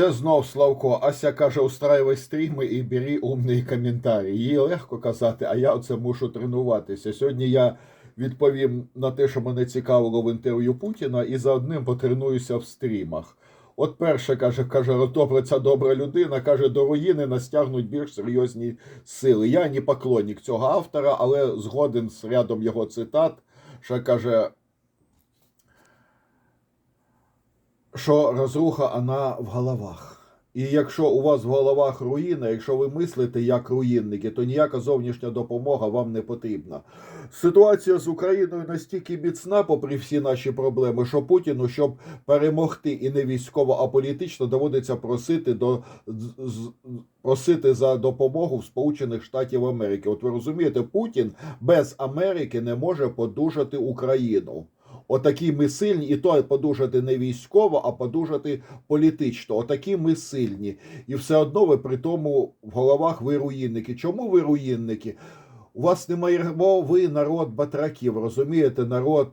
Це знов Славко. Ася каже, устраювай стріми і бери умний коментарі. Їй легко казати, а я оце мушу тренуватися. Сьогодні я відповім на те, що мене цікавило в інтерв'ю Путіна, і за одним потренуюся в стрімах. От перше каже, каже, добре, ця добра людина, каже, до руїни нас тягнуть більш серйозні сили. Я не поклонник цього автора, але згоден з рядом його цитат, що каже, що розруха вона в головах. І якщо у вас в головах руїна, якщо ви мислите як руїнники, то ніяка зовнішня допомога вам не потрібна. Ситуація з Україною настільки міцна, попри всі наші проблеми, що Путіну, щоб перемогти і не військово, а політично, доводиться просити до просити за допомогу в Сполучених Штатів Америки. От ви розумієте, Путін без Америки не може подужати Україну. Отакі ми сильні, і то подужати не військово, а подужати політично. Отакі ми сильні. І все одно ви при тому в головах ви руїнники. Чому ви руїнники? У вас немає бо ви народ батраків, розумієте, народ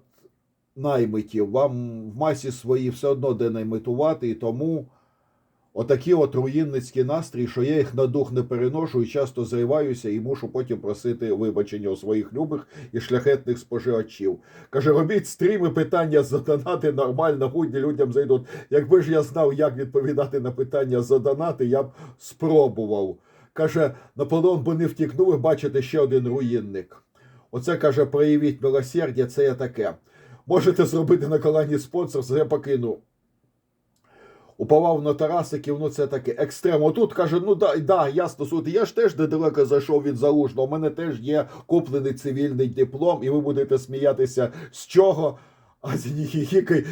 наймитів. Вам в масі свої все одно де наймитувати, і тому отакі от руїнницькі настрій, що я їх на дух не переношу і часто зриваюся і мушу потім просити вибачення у своїх любих і шляхетних споживачів. Каже, робіть стріми, питання задонати нормально, гудні людям зайдуть. Якби ж я знав, як відповідати на питання за донати, я б спробував. Каже, Наполеон би не втікнув, і бачите, ще один руїнник. Оце каже, проявіть милосердя, це я таке. Можете зробити на колоні спонсорство, я покину. Уповав на Тарасиків, ну це таке екстрем. Отут каже, ну да, да, ясно, суд. Я ж теж недалеко зайшов від залужного. У мене теж є куплений цивільний диплом, і ви будете сміятися з чого? А з ніякої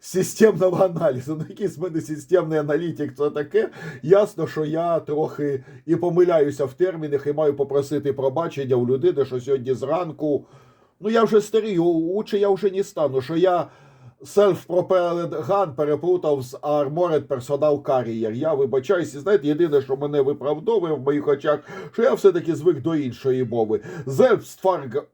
системного аналізу. Ну, який з мене системний аналітик, це таке. Ясно, що я трохи і помиляюся в термінах, і маю попросити пробачення у людини, що сьогодні зранку. Ну я вже старий, лучше я вже не стану, що я Self-Propelled Gun переплутав з Armored Personal Carrier. Я вибачаюся, і знаєте, єдине, що мене виправдовує в моїх очах, що я все-таки звик до іншої мови. Зельфстфарг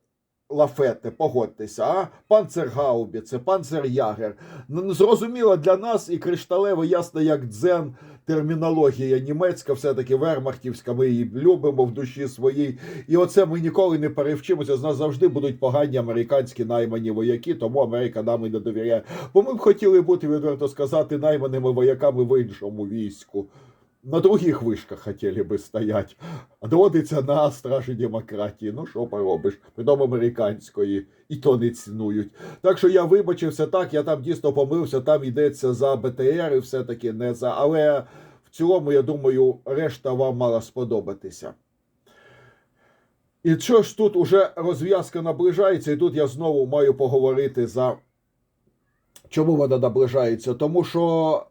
Лафети, погодьтеся, а? Панцергаубіце, панцерягер. Зрозуміло для нас і кришталево ясно, як дзен термінологія німецька, все-таки вермахтівська, ми її любимо в душі своїй. І оце ми ніколи не перевчимося. З нас завжди будуть погані американські наймані вояки, тому Америка нам і не довіряє. Бо ми б хотіли бути, відверто сказати, найманими вояками в іншому війську. На других вишках хотіли би стоять. А доводиться на стражі демократії. Ну що поробиш? Притом американської, і то не цінують. Так що я вибачився так, я там дійсно помилився, там йдеться за БТР і все-таки не за. Але в цілому, я думаю, решта вам мала сподобатися. І що ж тут уже розв'язка наближається, і тут я знову маю поговорити за чому вона наближається. Тому що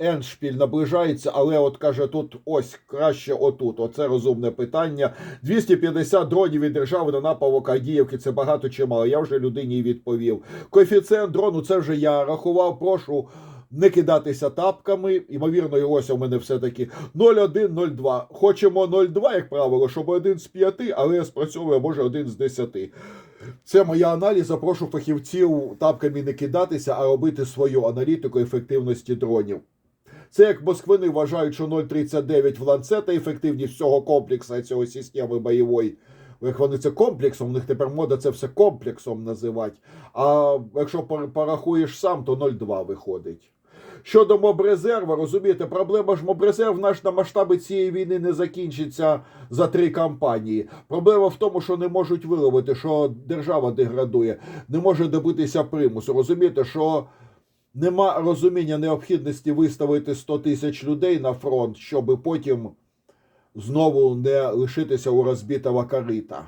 Еншпіль наближається, але от каже, тут ось краще отут. Оце розумне питання. 250 дронів від держави на напавок Авдіївки. Це багато чи мало. Я вже людині відповів. Коефіцієнт дрону це вже я рахував. Прошу не кидатися тапками. Ймовірно, і ось у мене все-таки 0,1-0,2. Хочемо 0,2, як правило, щоб один з п'яти, але спрацьовує може один з десяти. Це моя аналіза. Прошу фахівців тапками не кидатися, а робити свою аналітику ефективності дронів. Це як москвини вважають, що 0,39 в ланцета ефективність всього комплексу цього системи бойової. Як вони це комплексом, у них тепер мода це все комплексом називати. А якщо порахуєш сам, то 0,2 виходить. Щодо мобрезерва, розумієте, проблема ж мобрезерв наш на масштаби цієї війни не закінчиться за три кампанії. Проблема в тому, що не можуть виловити, що держава деградує, не може добитися примусу. Розумієте, що нема розуміння необхідності виставити 100 тисяч людей на фронт, щоб потім знову не лишитися у розбитого корита.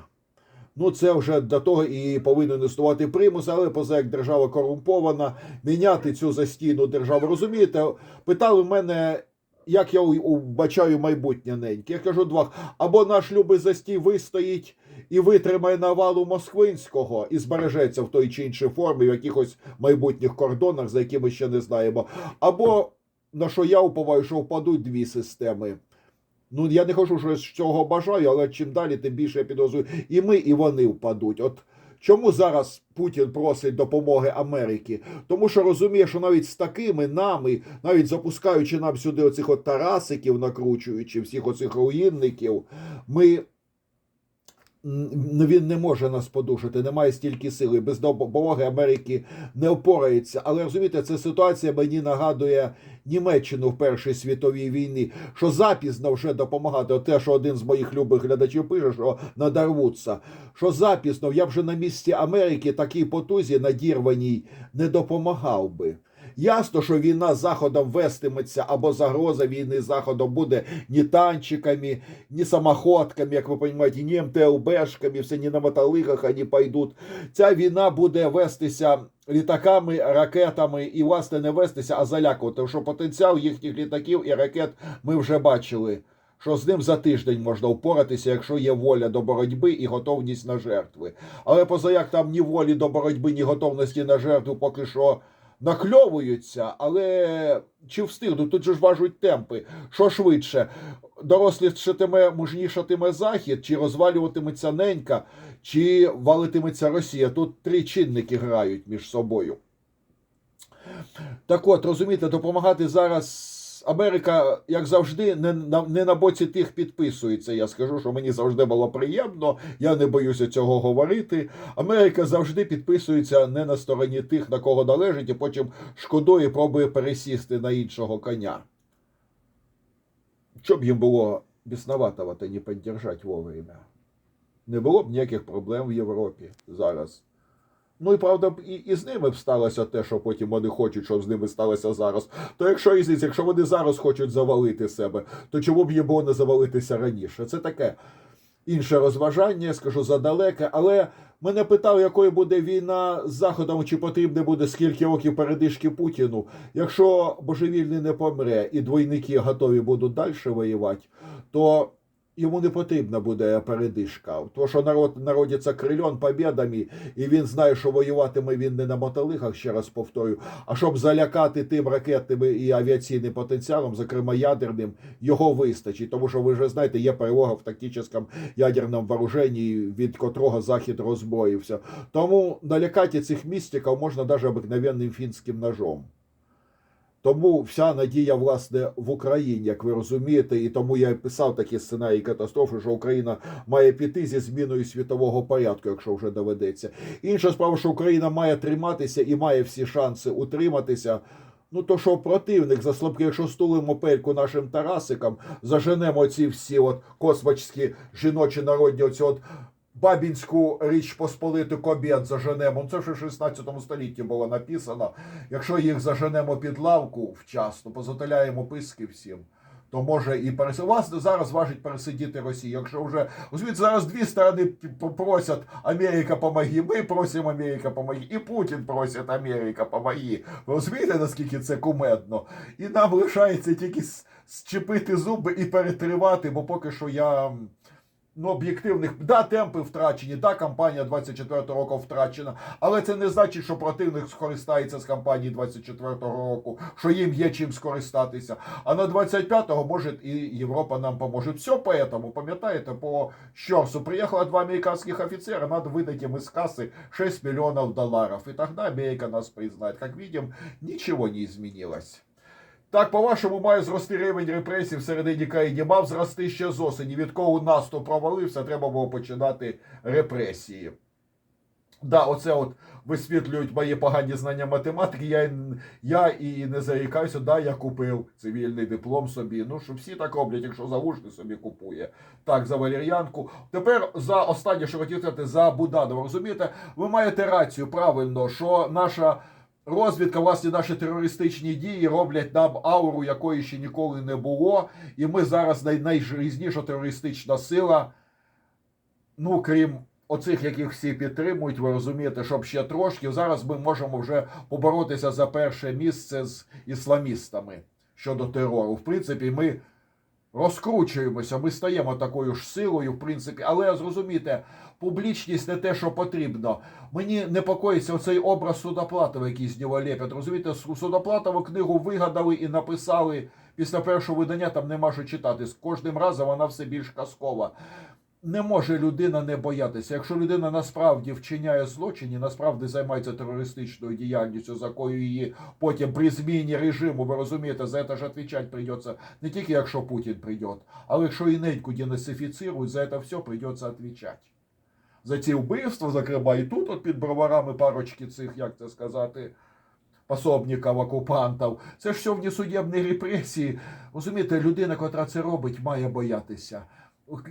Ну, це вже до того і повинен існувати примус, але поза як держава корумпована, міняти цю застійну державу. Розумієте, питали мене, як я вбачаю майбутнє неньке. Я кажу два. Або наш любий застій вистоїть і витримає навалу Москвинського і збережеться в той чи іншій формі, в якихось майбутніх кордонах, за які ми ще не знаємо. Або на що я уповаю, що впадуть дві системи. Ну, я не кажу, що я цього бажаю, але чим далі, тим більше я підозрюю. І ми, і вони впадуть. От Чому зараз Путін просить допомоги Америки? Тому що розуміє, що навіть з такими нами, навіть запускаючи нам сюди оцих от тарасиків, накручуючи всіх оцих руїнників, ми. Він не може нас подушити, немає стільки сили. Без допомоги Америки не впорається. Але розумієте, ця ситуація мені нагадує Німеччину в Першій світовій війні, що запізно вже допомагати. Те, що один з моїх любих глядачів пише, що надорвуться. Що запізно, я вже на місці Америки такій потузі надірваній не допомагав би. Ясно, що війна з заходом вестиметься або загроза війни з заходом буде ні танчиками, ні самоходками, як ви розумієте, ні МТЛБшками, все ні на мотолигах вони пойдуть. Ця війна буде вестися літаками, ракетами і власне не вестися, а залякувати. Що потенціал їхніх літаків і ракет ми вже бачили. Що з ним за тиждень можна впоратися, якщо є воля до боротьби і готовність на жертви. Але поза як там ні волі до боротьби, ні готовності на жертву поки що накльовуються, але чи встигнуть? Тут же ж важуть темпи. Що швидше? Дорослішатиме, мужнішатиме захід, чи розвалюватиметься ненька, чи валитиметься Росія. Тут три чинники грають між собою. Так от, розумієте, допомагати зараз. Америка, як завжди, не на, не на боці тих підписується. Я скажу, що мені завжди було приємно, я не боюся цього говорити. Америка завжди підписується не на стороні тих, на кого належить, і потім шкодує, пробує пересісти на іншого коня. Щоб їм було бісноватого-то не підтримати вовремя. Не було б ніяких проблем в Європі зараз. Ну і правда, і, і з ними б сталося те, що потім вони хочуть, щоб з ними сталося зараз. То якщо різниця, якщо вони зараз хочуть завалити себе, то чому б їм було не завалитися раніше? Це таке інше розважання, я скажу задалеке. Але мене питав, якою буде війна з Заходом, чи потрібне буде скільки років передишки Путіну. Якщо божевільний не помре і двойники готові будуть далі воювати, то йому не потрібна буде передишка. Тому що народ народиться крильон побєдами, і він знає, що воюватиме він не на мотолихах, ще раз повторю, а щоб залякати тим ракетним і авіаційним потенціалом, зокрема ядерним, його вистачить. Тому що ви вже знаєте, є перевага в тактичному ядерному вооруженні, від котрого захід роззброївся. Тому налякати цих містиків можна навіть обикновенним фінським ножом. Тому вся надія, власне, в Україні, як ви розумієте, і тому я писав такі сценарії катастрофи, що Україна має піти зі зміною світового порядку, якщо вже доведеться. Інша справа, що Україна має триматися і має всі шанси утриматися. Ну, то що противник заслабкий, якщо стулимо пельку нашим Тарасикам, заженемо ці всі от космачські жіночі народні, оці от Бабінську річ Посполиту Кобєт заженемо. Це вже в 16 столітті було написано. Якщо їх заженемо під лавку вчасно, позатиляємо писки всім. То може і перес... Вас зараз важить пересидіти Росію. Якщо вже розумієте, зараз дві сторони просять Америка помоги. Ми просимо Америка помоги, і Путін просить Америка помоги. Ви розумієте, наскільки це кумедно? І нам лишається тільки зчепити зуби і перетривати, бо поки що я ну, об'єктивних да, темпи втрачені, да, кампанія 24-го року втрачена, але це не значить, що противник скористається з кампанії 24-го року, що їм є чим скористатися. А на 25-го може і Європа нам поможе. Все поэтому, пам'ятаєте, по Щорсу приїхало два американських офіцера, надо видати им из кассы 6 миллионов долларов. И тогда Америка нас признает. Как видим, ничего не изменилось. Так, по-вашому, має зрости рівень репресій всередині країни. Мав зрости ще з осені. Відколи наступ провалився, треба було починати репресії. Да, оце от висвітлюють мої погані знання математики. Я, я і не зарікаюся, да, я купив цивільний диплом собі. Ну, що всі так роблять, якщо залужний собі купує. Так, за валер'янку. Тепер за останнє, що хотів сказати, за Буданова. Розумієте, ви маєте рацію правильно, що наша. Розвідка, власне, наші терористичні дії роблять нам ауру, якої ще ніколи не було. І ми зараз най найрізніша терористична сила. Ну, крім оцих, яких всі підтримують, ви розумієте, щоб ще трошки. Зараз ми можемо вже поборотися за перше місце з ісламістами щодо терору. В принципі, ми розкручуємося, ми стаємо такою ж силою, в принципі, але зрозумійте, публічність не те, що потрібно. Мені непокоїться оцей образ Судоплатова, який з нього лепять. Розумієте, Судоплатову книгу вигадали і написали після першого видання, там нема що читати. З кожним разом вона все більш казкова. Не може людина не боятися. Якщо людина насправді вчиняє злочин і насправді займається терористичною діяльністю, за якою її потім при зміні режиму, ви розумієте, за це ж відповідати прийдеться не тільки якщо Путін прийде, але якщо і неньку денацифіцирують, за це все прийдеться відповідати. За ці вбивства, зокрема, і тут, от під броварами парочки цих, як це сказати, пособників, окупантів. Це ж все внесудебні репресії. Розумієте, людина, котра це робить, має боятися.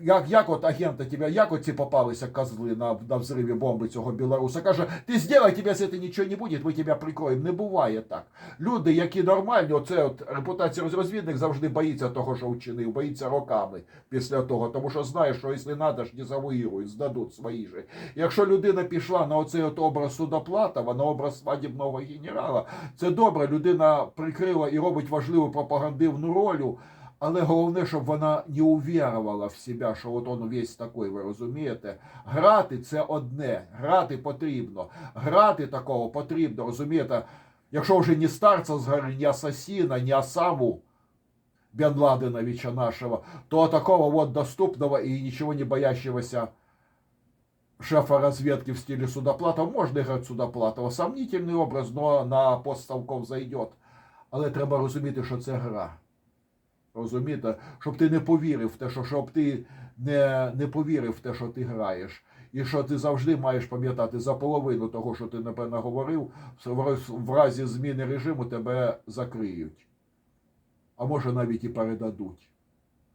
Як, як от агента тебе, як от ці попалися козли на, на взриві бомби цього білоруса? Каже, ти зробай, тебе з цього нічого не буде, ми тебе прикроємо. Не буває так. Люди, які нормальні, оце от репутація розвідник завжди боїться того, що вчинив, боїться роками після того, тому що знає, що якщо треба, ж не завоюють, здадуть свої же. Якщо людина пішла на оцей от образ Судоплатова, на образ свадібного генерала, це добре, людина прикрила і робить важливу пропагандивну роль, але головне, щоб вона не увірувала в себе, що от он весь такий, ви розумієте? Грати це одне, грати потрібно. Грати такого потрібно, розумієте? Якщо вже не старця з гори, не асасіна, не Осаму Бен Ладеновича нашего, то такого вот доступного и ничего не боящегося шефа разведки в стиле Судоплатова можно играть Судоплатова. Сомнительний образ, но на пост Савков зайдет. Але треба розуміти, що це гра. Розумієте, щоб ти не повірив в те, що щоб ти не, не повірив в те, що ти граєш. І що ти завжди маєш пам'ятати за половину того, що ти напевно говорив, в разі зміни режиму тебе закриють. А може навіть і передадуть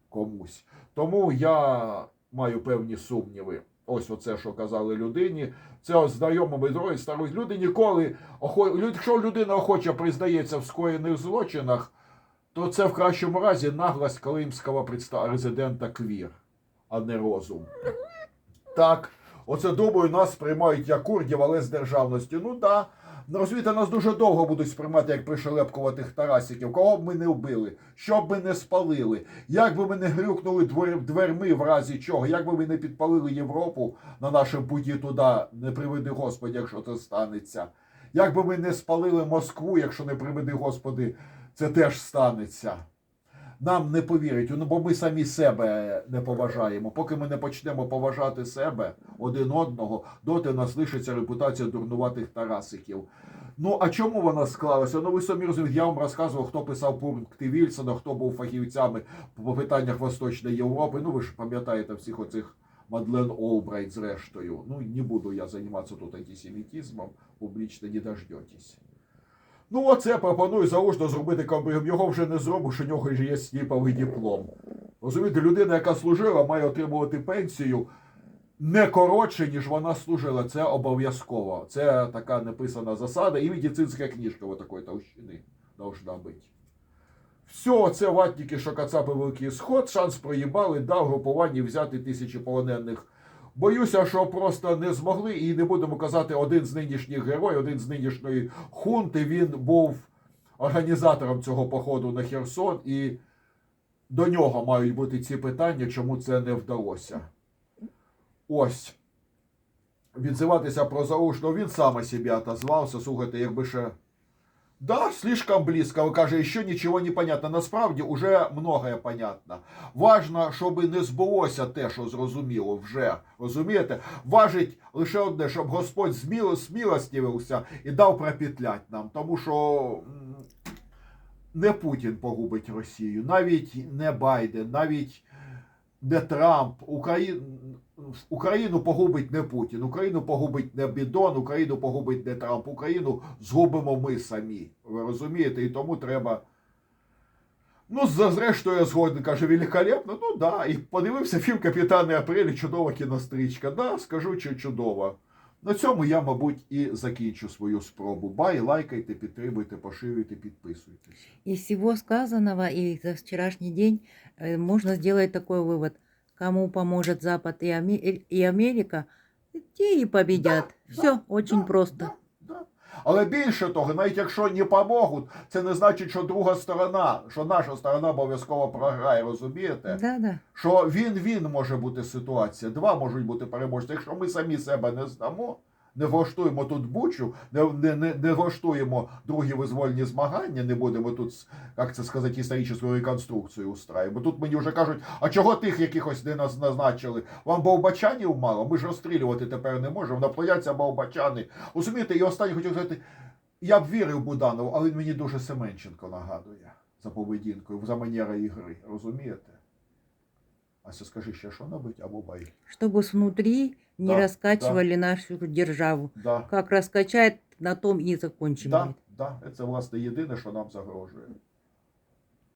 комусь. Тому я маю певні сумніви. Ось оце, що казали людині. Це знайомими дороги старої люди ніколи, якщо людина охоче признається в скоєних злочинах, то це в кращому разі наглость кримського резидента Квір, а не розум. Так, оце думаю, нас сприймають як курдів, але з державністю. Ну так. Да. Розумієте, нас дуже довго будуть сприймати як пришелепкуватих тарасиків. Кого б ми не вбили, що б ми не спалили, як би ми не грюкнули двер- дверми в разі чого, як би ми не підпалили Європу на нашому путі туди, не приведи Господи, якщо це станеться. Як би ми не спалили Москву, якщо не приведи Господи, це теж станеться. Нам не повірять, ну бо ми самі себе не поважаємо. Поки ми не почнемо поважати себе один одного, доти нас лишиться репутація дурнуватих тарасиків. Ну а чому вона склалася? Ну ви самі розумієте, я вам розказував, хто писав пункти Вільсона, хто був фахівцями по питаннях Восточної Європи. Ну ви ж пам'ятаєте всіх оцих Мадлен Олбрайт зрештою. Ну не буду я займатися тут антисемітизмом, публічно не дождетесь. Ну, оце пропоную заочно зробити комбригом. Його вже не зробиш, у нього ж є сліповий диплом. Розумієте, людина, яка служила, має отримувати пенсію не коротше, ніж вона служила. Це обов'язково. Це така написана засада і медицинська книжка вот такої товщини должна бути. Все, це ватники, що кацапи великий сход, шанс проїбали, дав групуванні взяти тисячі полонених. Боюся, що просто не змогли, і не будемо казати, один з нинішніх героїв, один з нинішньої хунти, він був організатором цього походу на Херсон, і до нього мають бути ці питання, чому це не вдалося. Ось. Відзиватися про заушно, він сам о собі отозвався. Слухайте, якби ще. Да, слишком близко. Каже, ще нічого не понятно. Насправді уже многое понятно. Важно, щоб не збулося те, що зрозуміло вже. Розумієте? Важить лише одне, щоб Господь зміло смілостивився і дав пропетлять нам. Тому що не Путін погубить Росію, навіть не Байден, навіть не Трамп. Украї... Україну погубить не Путін, Україну погубить не Бідон, Україну погубить не Трамп, Україну згубимо ми самі. Ви розумієте? І тому треба. Ну, зрештою, я згоден, каже, великолепно. Ну да. І подивився фільм Капітани Апрелі, чудова кінострічка. Да, скажу, що чудова. На цьому я, мабуть, і закінчу свою спробу. Бай, лайкайте, підтримуйте, поширюйте, підписуйтесь. Из всего сказанного и за вчерашний день э, можно сделать такой вывод. Кому поможет Запад и, Аме- и Америка, те и победят. Да, Все да, очень да, просто. Да. Але більше того, навіть якщо не помогуть, це не значить, що друга сторона, що наша сторона обов'язково програє, розумієте? Да, да. Що він-він може бути ситуація, два можуть бути переможці. Якщо ми самі себе не здамо, не влаштуємо тут бучу, не, не, не, не влаштуємо другі визвольні змагання, не будемо тут, як це сказати, історичну реконструкцію устраивати. Бо тут мені вже кажуть, а чого тих якихось не назначили? Вам болбачанів мало? Ми ж розстрілювати тепер не можемо. Наплодяться болбачани. Розумієте, і останнє хотів сказати, я б вірив Буданову, але він мені дуже Семенченко нагадує за поведінкою, за манерою ігри. Розумієте? Ася, скажи ще, що набить або бай? Чтобы снутри не Да, раскачивали нашу державу. Да. Как раскачает, на том и закончим. Да, да, це власне єдине, що нам загрожує.